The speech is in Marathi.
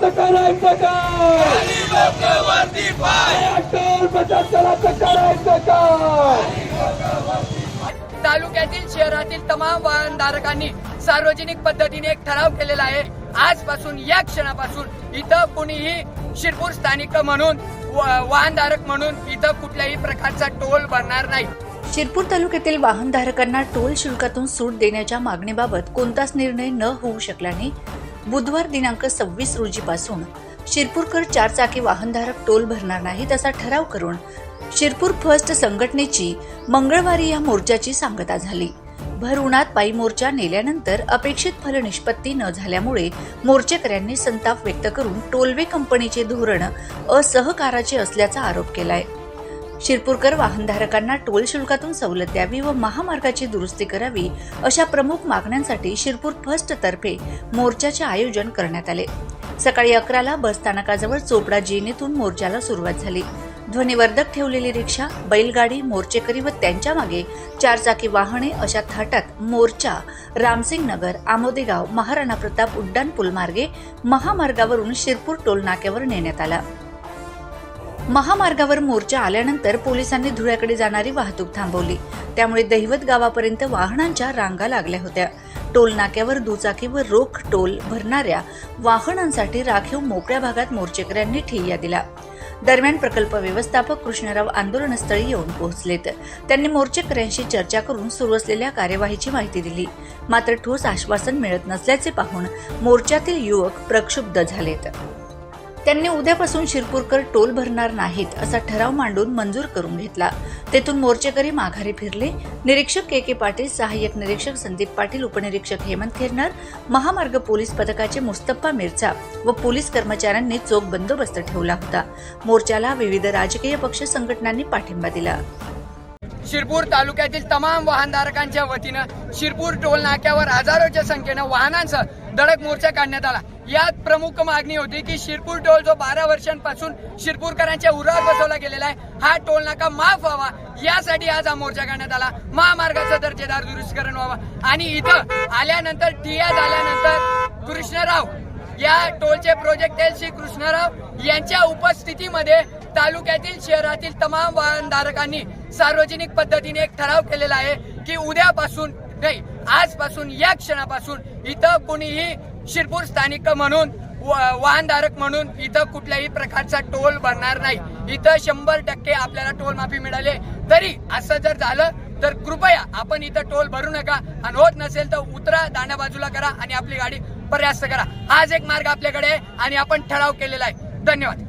करायचं करायचं काय तालुक्यातील शहरातील तमाम वाहनधारकांनी सार्वजनिक पद्धतीने एक ठराव केलेला आहे. आजपासून या क्षणापासून इथं कुणीही शिरपूर स्थानिक म्हणून वाहनधारक म्हणून इथं कुठल्याही प्रकारचा टोल भरणार नाही. शिरपूर तालुक्यातील वाहनधारकांना टोल शुल्कातून सूट देण्याच्या मागणीबाबत कोणताच निर्णय न होऊ शकल्याने बुधवार दिनांक सव्वीस रोजीपासून शिरपूरकर चारचाकी वाहनधारक टोल भरणार नाहीत असा ठराव करून शिरपूर फर्स्ट संघटनेची मंगळवारी या मोर्चाची सांगता झाली. भर उन्हात पायी मोर्चा नेल्यानंतर अपेक्षित फलनिष्पत्ती न झाल्यामुळे मोर्चेकऱ्यांनी संताप व्यक्त करून टोलवे कंपनीचे धोरण असहकाराचे असल्याचा आरोप केलाय. शिरपूरकर वाहनधारकांना टोल शुल्कातून सवलत द्यावी व महामार्गाची दुरुस्ती करावी अशा प्रमुख मागण्यांसाठी शिरपूर फर्स्ट तर्फे मोर्चाचे आयोजन करण्यात आले. सकाळी अकराला बस स्थानकाजवळ चोपडा जेनेतून मोर्चाला सुरुवात झाली. ध्वनिवर्धक ठेवलेली रिक्षा बैलगाडी मोर्चेकरी व त्यांच्या मागे चारचाकी वाहने अशा थाटात मोर्चा रामसिंग नगर आमोदेगाव महाराणा प्रताप उड्डाण पूल मार्गे महामार्गावरून शिरपूर टोल नाक्यावर नेण्यात आला. महामार्गावर मोर्चा आल्यानंतर पोलिसांनी धुळ्याकडे जाणारी वाहतूक थांबवली. त्यामुळे दैवत गावापर्यंत वाहनांच्या रांगा लागल्या होत्या. टोल नाक्यावर दुचाकी व रोख टोल भरणाऱ्या वाहनांसाठी राखीव मोकळ्या भागात मोर्चेकऱ्यांनी ठिय्या दिला दरम्यान प्रकल्प व्यवस्थापक कृष्णराव आंदोलनस्थळी येऊन पोहोचलेत. त्यांनी मोर्चेकऱ्यांशी चर्चा करून सुरू असलेल्या कार्यवाहीची माहिती दिली. मात्र ठोस आश्वासन मिळत नसल्याचे पाहून मोर्चातील युवक प्रक्षुब्ध झालेत. त्यांनी उद्यापासून शिरपूरकर टोल भरणार नाहीत असा ठराव मांडून मंजूर करून घेतला. तेथून मोर्चेकरी माघारी फिरले. निरीक्षक के के पाटील सहाय्यक निरीक्षक संदीप पाटील उपनिरीक्षक हेमंत खेरनार महामार्ग पोलीस पथकाचे मुस्तप्पा मिर्चा व पोलीस कर्मचाऱ्यांनी चोख बंदोबस्त ठेवला होता. मोर्चाला विविध राजकीय पक्ष संघटनांनी पाठिंबा दिला. शिरपूर तालुक्यातील तमाम वाहनधारकांच्या वतीनं शिरपूर टोल नाक्यावर हजारोच्या संख्येनं वाहनांसह धडक मोर्चा काढण्यात आला. यात प्रमुख मागणी होती की शिरपूर टोल जो बारा वर्षांपासून शिरपूरकरांच्या उरावर बसवला गेलेला आहे हा टोल नाका माफ व्हावा. यासाठी आज हा मोर्चा काढण्यात आला. महामार्गाचं दर्जेदार दुरुस्तीकरण व्हावा. आणि इथं आल्यानंतर टिया झाल्यानंतर कृष्णराव या टोलचे प्रोजेक्ट एल श्री कृष्णराव यांच्या उपस्थितीमध्ये तालुक्यातील शहरातील तमाम वाहनधारकांनी सार्वजनिक पद्धतीने एक ठराव केलेला आहे की उद्यापासून नाही आजपासून या क्षणापासून इथं कुणीही शिरपूर स्थानिक म्हणून व- वाहनधारक म्हणून इथं कुठल्याही प्रकारचा टोल भरणार नाही. इथं शंभर टक्के आपल्याला टोल माफी मिळाले तरी असं जर झालं तर कृपया आपण इथं टोल भरू नका. आणि होत नसेल तर उतरा दाण्या बाजूला करा आणि आपली गाडी पर्यास्त करा. हाच एक मार्ग आपल्याकडे आहे आणि आपण ठराव केलेला आहे. धन्यवाद.